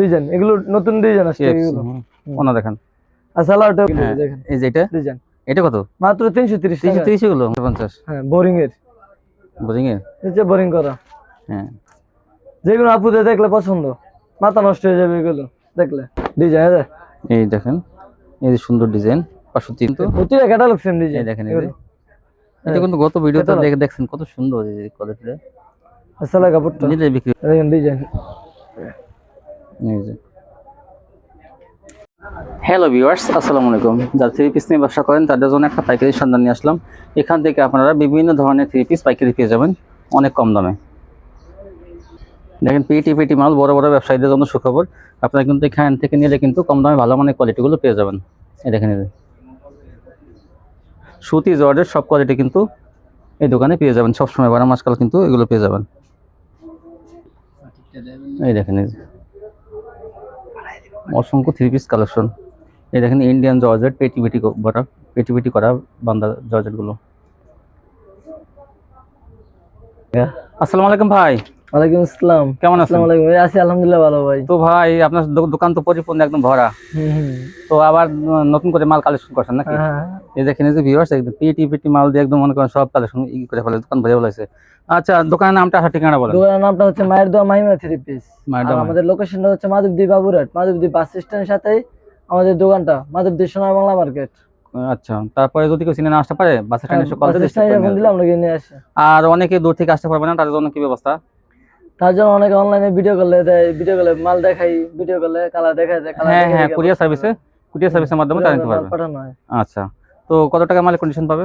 Design এগুলো নতুন design আসছে এগুলো। ওনা দেখেন। সালোয়ারটা হ্যাঁ, দেখেন। এই যে এটা? ডিজাইন। এটা কত? মাত্র তিনশো তিরিশ তিনশো টাকা তিরিশগুলো পঞ্চাশ। হ্যাঁ বোরিং এর বুঝিং এর নিচে বোরিং করা। হ্যাঁ। যেগুলো আপুদের দেখলে পছন্দ মাথা নষ্ট হয়ে যাবে এগুলো দেখলে। ডিজাইন এই দেখেন এই যে সুন্দর ডিজাইন পাঁচশো তিন তো। প্রতিটা ক্যাটালগ সেম ডিজাইন দেখেন এটা কিন্তু গত ভিডিওতে হ্যাঁ। দেখে দেখছেন কত সুন্দর এই কোয়ালিটিটা সালা কাপড়টা। নিলে বিক্রি ডিজাইন। হ্যালো ভিউয়ার্স আসসালামু আলাইকুম। যারা থ্রি পিস নিয়ে ব্যবসা করেন, তাদের জন্য একটা পাইকারি সন্ধান নিয়ে আসলাম। এখান থেকে আপনারা বিভিন্ন ধরনের থ্রি পিস পাইকারি পেয়ে যাবেন, অনেক কম দামে। দেখেন পেটি পেটি মাল, বড় বড় ব্যবসায়ীদের জন্য সুখবর। আপনারা কিন্তু এখান থেকে নিলে কিন্তু কম দামে ভালো মানের কোয়ালিটিগুলো পেয়ে যাবেন। এই দেখেন সুতি জর্ডের সব কোয়ালিটি কিন্তু এই দোকানে পেয়ে যাবেন। সবসময় বারো মাসকাল কিন্তু এগুলো পেয়ে যাবেন। এই দেখেন। অসংখ্য থ্রি পিস কালেকশন এই দেখেন ইন্ডিয়ান জর্জেট পেটি পেটি করা পেটি পেটি করা বান্দা জর্জেটগুলো আসসালামু আলাইকুম ভাই। ওয়ালাইকুম আসসালাম। কেমন আছেন? আসসালামু আলাইকুম। এই আছি আলহামদুলিল্লাহ ভালো ভাই। তো ভাই আপনার দোকান তো পরিপূর্ণ একদম ভরা। হুম হুম। তো আবার নতুন করে মাল কালেকশন করছেন নাকি? হ্যাঁ এই দেখেন যে ভিউয়ার্স একদম পেটি পেটি মাল দিয়ে একদম মনে করেন সব কালেকশন ই করে ফেলে দোকান ভরে ফেলেছে। আচ্ছা দোকানের নামটা আর ঠিকানা বলেন। দোকানের নামটা হচ্ছে মায়ের দোয়া মাহিমা থ্রি পিস মায়ের আর দোয়া আমাদের লোকেশনটা হচ্ছে মাধবদী বাবুরহাট। মাধবদী বাস স্ট্যান্ডের সাথেই আমাদের দোকানটা মাধবদী সোনার বাংলা মার্কেট আচ্ছা তারপরে যদি কেউ না আসতে পারে বাস স্ট্যান্ডে এসে কল বাস স্ট্যান্ডে ফোন দিলে আমরা নিয়ে আসি। আর অনেকে দূর থেকে আসতে পারবে না তাদের জন্য কি ব্যবস্থা? তার জন্য অনেকে অনলাইনে ভিডিও কলে দেয় ভিডিও কলে মাল দেখাই ভিডিও কলে কালার দেখাই দেয় কালার হ্যাঁ হ্যাঁ কুরিয়ার সার্ভিসে কুরিয়ার সার্ভিসের মাধ্যমে তারা নিতে পারবে পাঠানো হয়। আচ্ছা তো কত টাকা মালের কন্ডিশন পাবে?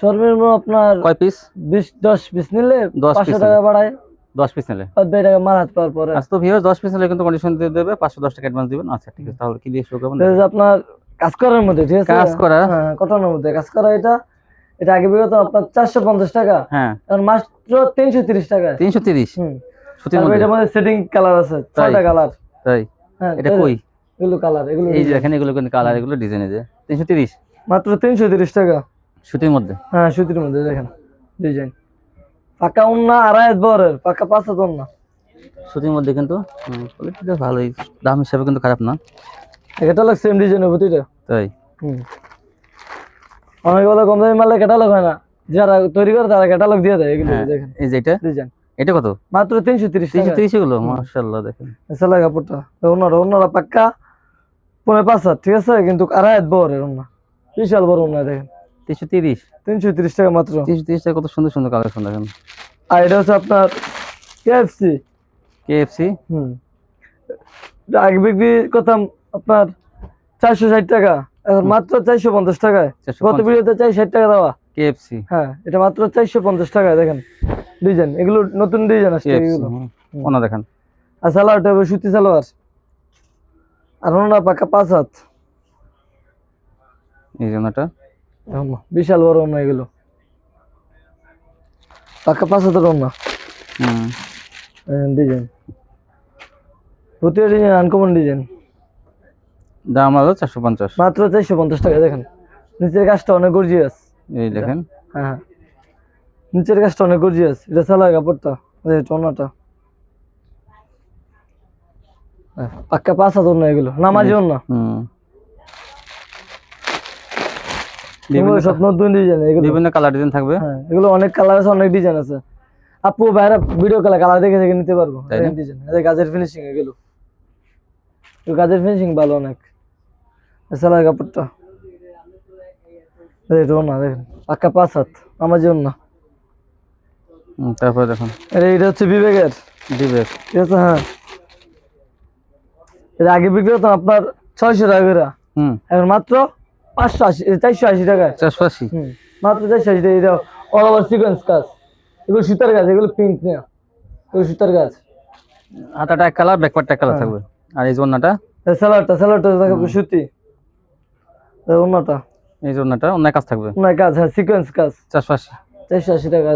সর্বনিম্ন আপনার কয় পিস বিশ দশ পিস নিলে 10 পাঁচশো টাকা বাড়ায়। দশ পিস নিলে? বাদ বাকি টাকা মাল হাত পাওয়ার পরে। আচ্ছা তো ভিউয়ার দশ পিস নিলে কিন্তু কন্ডিশন দিয়ে দেবে পাঁচশো দশ টাকা অ্যাডভান্স দিবেন। আচ্ছা ঠিক আছে তাহলে কি দিয়ে শুরু করবেন? আপনার কাজ করার মধ্যে ঠিক আছে? কাজ করা? হ্যাঁ কটনের মধ্যে। কাজ করা এটা এটা আগে বিগত আপনার চারশো পঞ্চাশ টাকা। হ্যাঁ। এখন মাত্র তিনশো তিরিশ টাকা তিনশো তিরিশ? হুম। সুতির মধ্যে এটার মধ্যে সেটিং কালার আছে ছয়টা কালার তাই। হ্যাঁ এটা কই? এগুলো কালার এগুলো এই যে দেখেন এগুলো কিন্তু কালার এগুলো ডিজাইন তিনশো তিরিশ? মাত্র তিনশো তিরিশ টাকা। সুতির মধ্যে? হ্যাঁ সুতির মধ্যে দেখেন ডিজাইন পাকা উন্না আড়াই হাত বরের পাকা পাঁচ হাত উন্না। সুতির মধ্যে কিন্তু কোয়ালিটিটা ভালোই। দাম হিসাবে কিন্তু খারাপ না। ক্যাটালগ সেম ডিজাইনের প্রতিটা। তাই। হুম। অনেক বলে কম দামি মালে ক্যাটালগ হয় না। যারা তৈরি করে তারা ক্যাটালগ দিয়ে দেয় এগুলো হ্যাঁ দেখেন। এই যে এটা? ডিজাইন এটা কত? মাত্র তিনশো তিরিশ তিনশো তিরিশ মার্শাল্লাহ দেখেন। সেলাই কাপড়টা ওনারা ওনারা পাক্কা পনেরো পাঁচ হাত ঠিক আছে? কিন্তু আড়াই হাত বরের ওনা। বিশাল বড় ওনা দেখেন। তিনশো তিরিশ? তিনশো তিরিশ টাকা মাত্র। তিনশো তিরিশ টাকা কত সুন্দর সুন্দর কালেকশন দেখেন। আর এটা হচ্ছে আপনার কেএফসি কেএফসি হুম। আগে বিক্রি করতাম আপনার চারশো ষাট টাকা এখন মাত্র চারশো পঞ্চাশ টাকায়। গত ভিডিওতে চাই ষাট টাকা দেওয়া। কেএফসি হ্যাঁ এটা মাত্র চারশো পঞ্চাশ টাকায় দেখেন। ডিজাইন এগুলো নতুন ডিজাইন আসছে এগুলো। ওনা দেখেন। আর সালোয়ারটা হবে সুতি সালোয়ার। আর ওনারা পাকা পাঁচ হাত। এই যে ওনাটা। বিশাল বড় ওনা এগুলো। পাকা পাঁচ হাতের ওনা। হুম। ডিজাইন। প্রতিটা ডিজাইন আনকমন ডিজাইন। দাম হলো চারশো পঞ্চাশ। মাত্র চারশো পঞ্চাশ টাকা দেখেন। নিচের কাজটা অনেক গর্জিয়াস এই দেখেন। হ্যাঁ হ্যাঁ। নিচের কাজটা অনেক গর্জিয়াস। এটা সালোয়ার কাপড়টা এই টোনাটা। হ্যাঁ, পাক্কা পাঁচ হাত ওনা এগুলো নামাজি এগুলো বিভিন্ন কালার ডিজাইন থাকবে? হ্যাঁ এগুলো অনেক কালার আছে অনেক ডিজাইন আছে। আপু বাইরে ভিডিও কলে কালার দেখে দেখে নিতে পারব। না? ডিজাইন গাজের ফিনিশিং এগুলো। গাজের ফিনিশিং ভালো অনেক। সালার কাপড়টা এই এটা না দেখেন পাক্কা পাঁচ হাত আমার জন্য। তারপরে দেখুন। এটা হচ্ছে বিবেকের। বিবেক। ঠিক আছে হ্যাঁ। এটা আগে বিক্রি হতো আপনার ছয়শো টাকা করে। এখন মাত্র পাঁচশো আশি চারশো আশি টাকায়। চারশো আশি? মাত্র চারশো আশি টাকা। এটা অল ওভার সিকোয়েন্স কাজ। এগুলো সুতার গাছ এগুলো পিঙ্ক না এগুলো সুতার গাছ হাতাটা এক কালার ব্যাকপার্টটা এক কালার থাকবে। আর এই জন্যটা স্যালাডটা স্যালাডটা থাকবে সুতি। এই অন্যটা এই জন্যটা অন্য কাজ থাকবে। অন্য কাজ হ্যাঁ সিকোয়েন্স কাজ। চারশো আশি। চারশো আশি টাকা।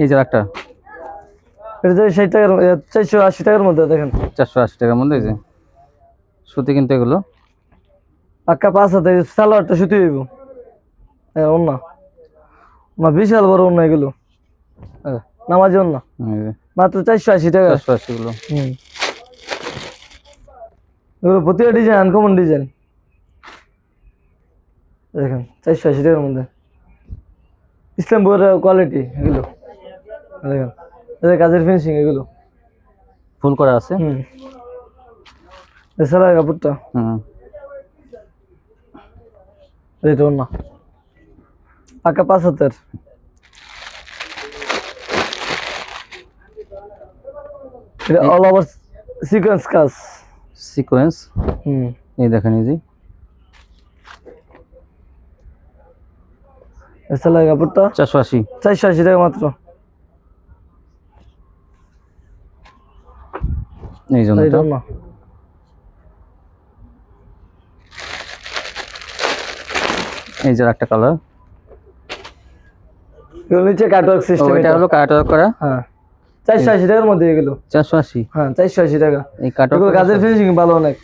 এই যে একটা। এটা যে ষাট টাকার চারশো আশি টাকার মধ্যে দেখেন। চারশো আশি টাকার মধ্যে এই যে। সুতি কিন্তু এগুলো। পাক্কা পাঁচ হাতে স্যালাডটা সুতি হইব। হ্যাঁ অন্য। না বিশাল বড় অন্য এগুলো। হ্যাঁ। নামাজি অন্য। মাত্র চারশো আশি টাকা। চারশো আশি গুলো হুম। এগুলো প্রতিটা ডিজাইন আনকমন ডিজাইন দেখেন চারশো আশি টাকার মধ্যে। ইসলাম বইয়ের কোয়ালিটি এগুলো। দেখেন এদের কাজের ফিনিশিং এগুলো। ফুল করা আছে? হুম। এছাড়া কাপড়টা। হুম। এটা না পাকা পাঁচ হাতের। এটা অল ওভার সিকোয়েন্স কাজ। সিকোয়েন্স হুম। এই দেখেন এই যে। কাপড়টা চারশো আশি। চারশো আশি টাকা মাত্র। এই জন্য এই যে একটা কালার নিচে কাটওয়ার্ক সিস্টেম এটা হলো কাটওয়ার্ক করা। হ্যাঁ। চারশো আশি টাকার মধ্যে এগুলো। চারশো আশি? হ্যাঁ চারশো আশি টাকা। এই কাটওয়ার্ক কাজের ফিনিশিং ভালো অনেক।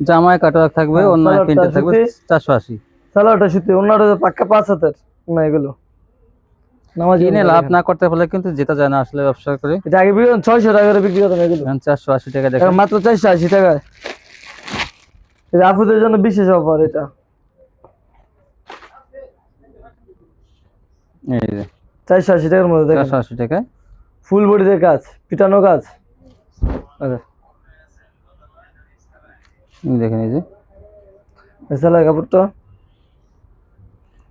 জামায় কাটওয়ার্ক থাকবে হ্যাঁ, অন্য প্রিন্টার থাকবে চারশো আশি। সালোয়ারটা সুতি অন্যটা পাক্কা পাঁচ হাতের। না এগুলো। নামাজি কিনে লাভ না করতে পারলে কিন্তু যেটা যায় না আসলে ব্যবসা করে। এটা আগে ছয়শো টাকা করে বিক্রি করতাম এগুলো। চারশো আশি টাকা দেখেন। মাত্র চারশো আশি টাকায়। এটা আপুদের জন্য বিশেষ অফার এটা। চারশো আশি টাকার মধ্যে চারশো আশি টাকায়। ফুল বডিতে কাজ পিটানো কাজ আচ্ছা। এই দেখেন এই যে। এছাড়া কাপড়টা?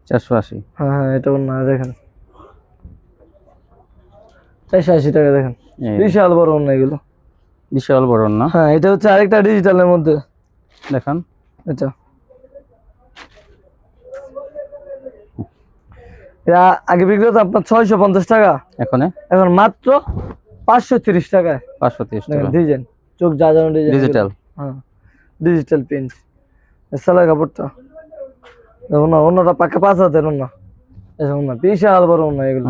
চারশো আশি। হ্যাঁ হ্যাঁ এটা অন্য দেখেন। চারশো আশি টাকা দেখেন। বিশাল বড় অন্য এগুলো। বিশাল বড় না হ্যাঁ এটা হচ্ছে আরেকটা ডিজিটালের মধ্যে। দেখান। এটা আগে বিক্রি হতো আপনার ছয়শো পঞ্চাশ টাকা। এখানে? এখন মাত্র পাঁচশো তিরিশ টাকায়। পাঁচশো তিরিশ টাকা। ডিজাইন চোখ যা যেন ডিজিটাল হ্যাঁ ডিজিটাল প্রিন্ট সালা কাপড়টা। দেখো না অন্যটা পাকা পাঁচ হাতের অন্য এসব অন্য বিশাল বড় অন্য এগুলো।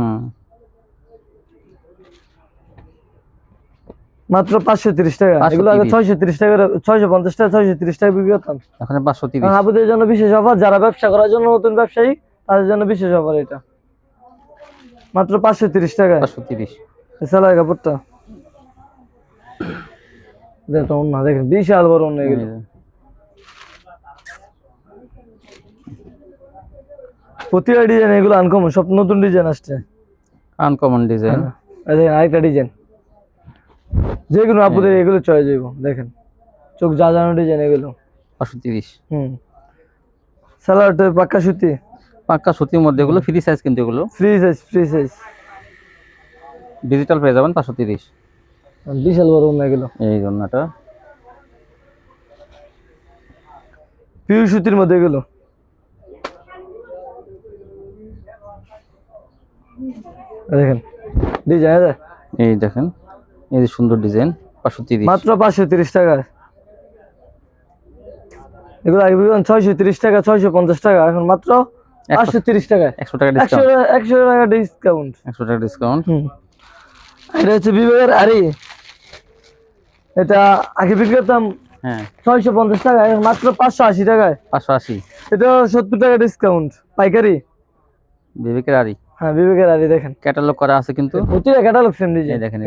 মাত্র পাঁচশো তিরিশ টাকা। এগুলো আগে ছয়শো তিরিশ টাকা ছয়শো পঞ্চাশ টাকা ছয়শো তিরিশ টাকা বিক্রি করতাম। এখানে পাঁচশো তিরিশ। আপুদের জন্য বিশেষ অফার যারা ব্যবসা করার জন্য নতুন ব্যবসায়ী তাদের জন্য বিশেষ অফার এটা। মাত্র পাঁচশো তিরিশ টাকা পাঁচশো তিরিশ। সালা কাপড়টা। দেখো অন্য দেখেন বিশাল বড় অন্য এগুলো। প্রতিটা ডিজাইন এগুলো আনকমন সব নতুন ডিজাইন আসছে। আনকমন ডিজাইন দেখেন আরেকটা ডিজাইন যে কোনো আপুদের এগুলো চয়েস যাইব দেখেন। চোখ যা জানো ডিজাইন এগুলো। পাঁচশো তিরিশ। হুম। সালোয়ারটা পাক্কা সুতি। পাক্কা সুতির মধ্যে এগুলো ফ্রি সাইজ কিন্তু এগুলো। Free size free size digital পেয়ে যাবেন পাঁচশো তিরিশ। বিশাল বড় অন্য এগুলো। এই জন্যটা। পিউ সুতির মধ্যে এগুলো। দেখেন ডিজাইন এই দেখেন এই যে সুন্দর ডিজাইন পাঁচশো তিরিশ। মাত্র পাঁচশো তিরিশ টাকায় এগুলো আগে ছয়শো তিরিশ টাকা ছয়শো পঞ্চাশ টাকা। এখন মাত্র পাঁচশো তিরিশ টাকায় একশো টাকা একশো ডিসকাউন্ট একশো টাকা ডিসকাউন্ট একশো টাকা ডিসকাউন্ট এটা হচ্ছে বিবেকের আরি এটা আগে বিক্রি হ্যাঁ। টাকা মাত্র পাঁচশো আশি টাকায়। পাঁচশো আশি। এটা সত্তর টাকা ডিসকাউন্ট পাইকারি। বিবেকের আরি হ্যাঁ বিবেকের আরি দেখেন। ক্যাটালগ করা আছে কিন্তু। প্রতিটা ক্যাটালগ সেম ডিজাইন দেখেন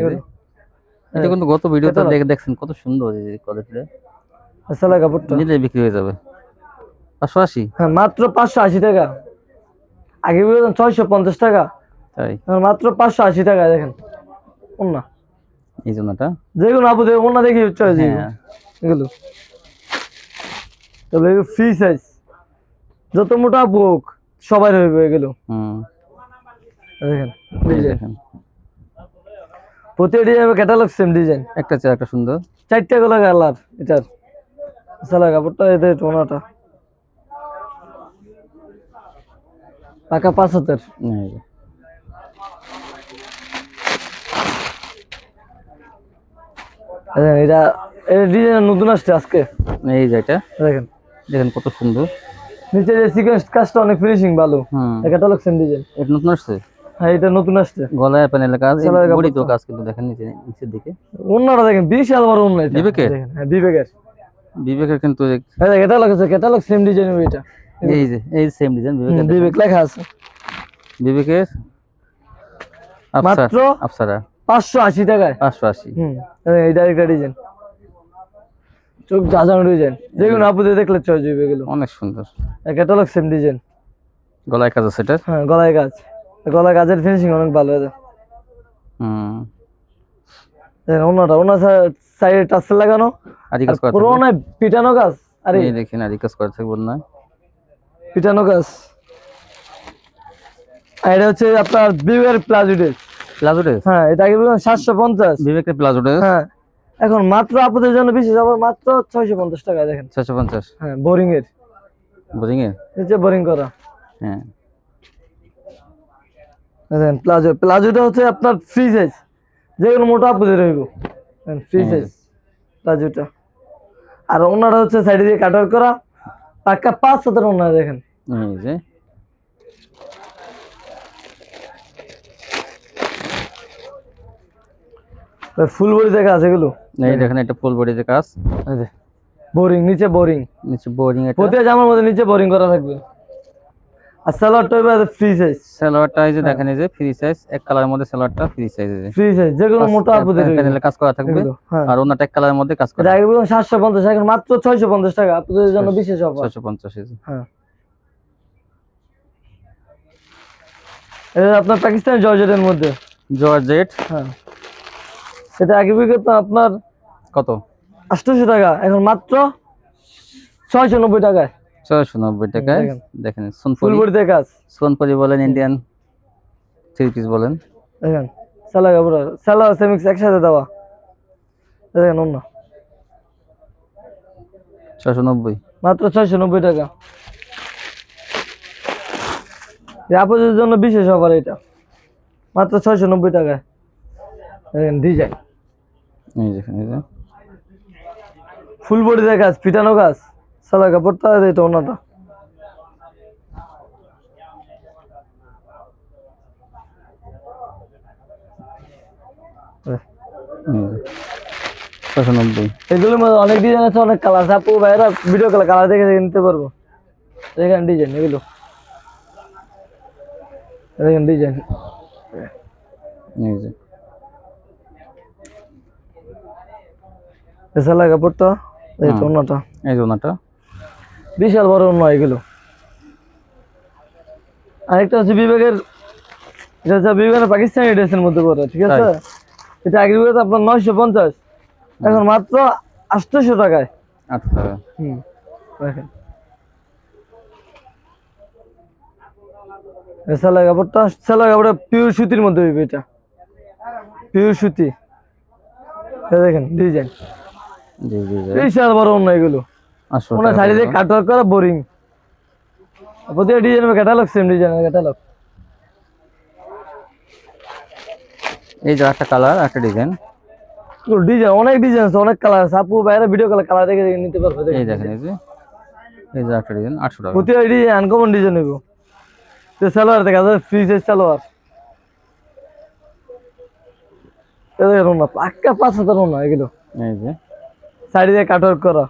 এটা কিন্তু গত ভিডিওতে Catalog। দেখে দেখছেন কত সুন্দর এই কোয়ালিটিটা সালা কাপড়টা। নিলে বিক্রি হয়ে যাবে। পাঁচশো আশি? হ্যাঁ মাত্র পাঁচশো আশি টাকা। আগে বিক্রি ছয়শো পঞ্চাশ টাকা। তাই? মাত্র পাঁচশো আশি টাকা দেখেন। অন্য এই জন্যটা? যে কোনো আপু দেখে অন্য দেখি চয়েস এগুলো। তবে ফ্রি সাইজ যত মোটা হোক সবাই হইবে এগুলো। হুম। দেখেন দেখেন। ডিজাইন ক্যাটালগ সেম ডিজাইন একটা চেয়ে একটা সুন্দর। চারটা গুলো কালার এটার। সালা কাপড়টা এদের টোনাটা পাকা পাঁচ হাতের। দেখেন এটা এটা ডিজাইন নতুন আসছে আজকে। এই যে এটা। দেখেন। দেখেন কত সুন্দর। নিচে যে সিকোয়েন্স কাজটা অনেক ফিনিশিং ভালো। হুম। ক্যাটালগ সেম ডিজাইন এটা নতুন আসছে? হ্যাঁ এটা নতুন আসছে। গলায় প্যানেলের কাজ বড়ি তো। কাজ কিন্তু দেখেন নিচে নিচের দিকে। অন্যটা দেখেন বিশাল বড় অন্য এটা। বিবেকের? দেখেন, হ্যাঁ বিবেকের। বিবেকের কিন্তু হ্যাঁ ক্যাটালগ আছে ক্যাটালগ সেম ডিজাইন এটা এই যে এই সেম ডিজাইন হুম, বিবেকের বিবেক লেখা আছে। বিবেকের? মাত্র আফসারা। পাঁচশো আশি টাকায়। পাঁচশো আশি। হুম এই ডাইরেক্ট ডিজাইন চোখ জাজানো ডিজাইন যেগুলো আপুদে দেখলে চয়েস হইবে এগুলো। অনেক সুন্দর। ক্যাটালগ সেম ডিজাইন গলায় কাজ আছে এটার হ্যাঁ গলায় কাজ। গলায় কাজের ফিনিশিং অনেক ভালো এদের হুম। দেখেন অন্যটা অন্য সাইডে টাসেল লাগানো। আরি কাজ পুরো। না পিটানো গাছ আরে এই দেখেন আরি কাজ করা থাকবে না পিটানো গাছ। আর এটা হচ্ছে আপনার বিবের প্লাজো ড্রেস প্লাজো ড্রেস হ্যাঁ এটা আগে বললাম সাতশো পঞ্চাশ। বিবেকের প্লাজো ড্রেস হ্যাঁ এখন মাত্র আপুদের জন্য বিশেষ আবার মাত্র ছয়শো পঞ্চাশ টাকা দেখেন। ছয়শো পঞ্চাশ? হ্যাঁ বোরিং এর বুঝিং এ নিচে বোরিং করা। হ্যাঁ। দেখেন প্লাজো প্লাজোটা হচ্ছে আপনার ফ্রি সাইজ। যেগুলো মোটা আপুদের রইব ফ্রি হুম। সাইজ প্লাজোটা। আর ওনারা হচ্ছে সাইডে দিয়ে কাটার করা। পাক্কা পাঁচ হাতের ওনারা দেখেন। এই যে। ফুল আছে এগুলো? এই দেখেন এটা ফুল বডিতে কাজ বোরিং নিচে বোরিং। নিচে বোরিং এটা প্রতি জামার মধ্যে নিচে বোরিং করা থাকবে। আর সালোয়ারটা ফ্রি সাইজ সালোয়ারটা এই যে দেখেন এই যে ফ্রি সাইজ এক কালারের মধ্যে সালোয়ারটা ফ্রি সাইজ এই ফ্রি সাইজ যেগুলো মোটা আপুদের প্যানেলে কাজ করা থাকবে। আর অন্যটা এক কালারের মধ্যে কাজ করা এখন মাত্র ছয়শো পঞ্চাশ টাকা। আপনাদের জন্য বিশেষ অফার এই। হ্যাঁ। এটা আপনার পাকিস্তানি জর্জেটের মধ্যে। জর্জেট? হ্যাঁ। এটা আগে বিগত আপনার কত? আটশোশো টাকা এখন মাত্র ছয়শো নব্বই টাকায়। ছয়শো নব্বই টাকায়। দেখেন। দেখেন ফুল সোনপুরি বডিতে কাজ। সোনপুরি বলেন ইন্ডিয়ান থ্রি পিস বলেন। দেখেন সালা কাপড় সালা সেমিক্স একসাথে দেওয়া। দেখেন অন্য। ছয়শো নব্বই। মাত্র ছয়শো নব্বই টাকা। এই আপনাদের জন্য বিশেষ অফার এটা। মাত্র ছয়শো নব্বই টাকায়। দেখেন ডিজাইন এই দেখেন ফুল বডিতে কাজ পিটানো কাজ। সালা কাপড়টা আর এটা এই নব্বই এগুলোর মধ্যে অনেক ডিজাইন আছে অনেক কালার আছে আপু ভাইরা ভিডিও কলে কালার দেখে দেখে নিতে পারব। দেখেন ডিজাইন এগুলো। দেখেন ডিজাইন এই সালা কাপড়টা এটা হুম। অন্যটা এই যে ওনাটা বিশাল বড় অন্য এগুলো। আরেকটা হচ্ছে বিবেকের এটা হচ্ছে বিবেকের পাকিস্তানি ড্রেসের মধ্যে পড়ে ঠিক আছে? এটা আগে বিবেক আপনার নয়শো পঞ্চাশ। এখন মাত্র আটশোশো টাকায়। আটশো হুম। দেখেন সালা কাপড়টা সালা কাপড়টা পিওর সুতির মধ্যে হইবে এটা। পিওর সুতি। দেখেন ডিজাইন বিশাল বড় অন্য এগুলো। কাটওয়ার্ক করা বোরিং প্রতিটা ডিজাইন ক্যাটালগ সেম ডিজাইনের ক্যাটালগ এই যে একটা কালার একটা ডিজাইন ডিজাইন অনেক ডিজাইন আছে অনেক কালার আছে। আপু বাইরে ভিডিও কলে কালার দেখে দেখে নিতে পারবে এই দেখেন এই যে। এই যে একটা ডিজাইন আটশো টাকা। প্রতিটা ডিজাইন আনকমন ডিজাইন হইব তো সালোয়ার দেখা যায় ফ্রি সাইজ সালোয়ার। পাক্কা পাঁচ হাজার না এগুলো। এই যে। শাড়ি দিয়ে কাটওয়ার্ক করা।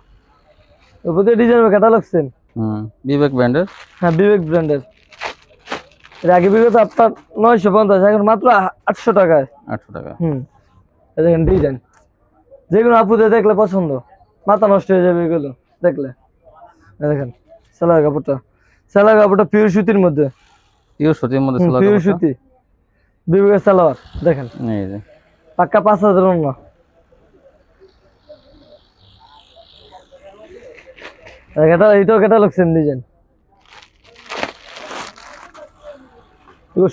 ওই প্রতিটা ডিজাইন ক্যাটালগ সেম হুম বিবেক ব্র্যান্ডের? হ্যাঁ বিবেক ব্র্যান্ডের। এর আগে বিগত আপনার নয়শো পঞ্চাশ এখন মাত্র আটশো টাকায়। আটশো টাকা। হুম দেখেন ডিজাইন যেগুলো আপুদের দেখলে পছন্দ মাথা নষ্ট হয়ে যাবে এগুলো দেখলে। দেখেন সেলাই কাপড়টা। সেলাই কাপড়টা পিওর সুতির মধ্যে। পিওর সুতির মধ্যে পিওর সুতি। বিবেকের সালোয়ার দেখেন। পাক্কা পাঁচ হাজার না এটা ক্যাটালগ সেম ডিজাইন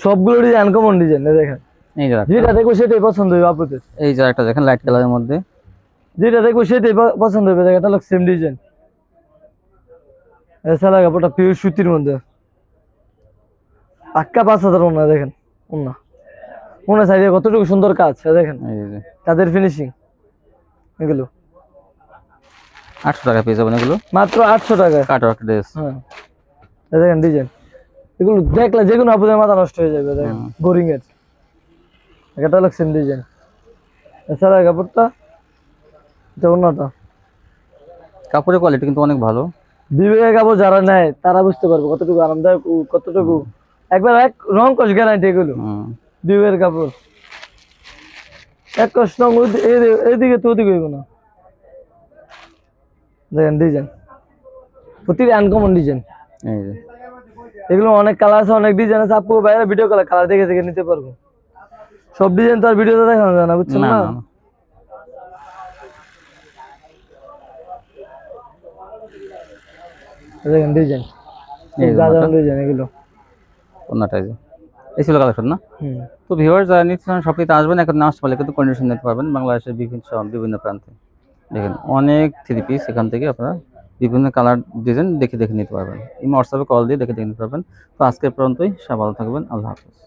সবগুলো ডিজাইন আনকমন ডিজাইন দেখেন। এই যে যেটা সেটাই পছন্দ হবে আপুদের। এই যে একটা দেখেন লাইট কালারের মধ্যে। যেটা সেটাই পছন্দ হবে সেম ডিজাইন এছাড়া কাপড়টা পিওর সুতির মধ্যে। পাক্কা পাঁচ হাজার ওনা দেখেন ওনা ওনা সাইডে কতটুকু সুন্দর কাজ দেখেন। কাজের ফিনিশিং এগুলো। আটশো টাকা পেয়ে যাবেন এগুলো। মাত্র আটশো টাকায় কাটওয়ার্ক ড্রেস হ্যাঁ। দেখেন ডিজাইন এগুলো দেখলে যে কোনো আপনাদের মাথা নষ্ট হয়ে যাবে দেখেন। বোরিং এর এটা সেম ডিজাইন এছাড়া কাপড়টা এটা অন্যটা। কাপড়ের কোয়ালিটি কিন্তু অনেক ভালো। বিবেকের কাপড় যারা নেয় তারা বুঝতে পারবে কতটুকু আরামদায়ক কতটুকু একবার এক রং কষ গ্যারান্টি এগুলো। দুইয়ের কাপড়। এক কষ্ট এদিকে তো ওদিকে হইব না। দেখেন ডিজাইন প্রতিটি আনকমন ডিজাইন এগুলো অনেক কালার আছে অনেক ডিজাইন আছে। আপু বাইরে ভিডিও কলে কালার দেখে দেখে নিতে পারব। সব ডিজাইন তো আর ভিডিওতে দেখানো যায় না বুঝছেন না। দেখেন ডিজাইন। ডিজাইন এগুলো। এই ছিল কালেকশন না? তো ভিউয়ার যারা আসবেন এখন না আসতে পারলে কিন্তু কন্ডিশন নিতে পারবেন বাংলাদেশের বিভিন্ন বিভিন্ন প্রান্তে। দেখেন, অনেক থ্রি পিস এখান থেকে আপনারা বিভিন্ন কালার ডিজাইন দেখে দেখে নিতে পারবেন। এই হোয়াটসঅ্যাপে কল দিয়ে দেখে দেখে নিতে পারবেন। তো আজকের পর্যন্তই সব ভালো থাকবেন, আল্লাহ হাফিজ।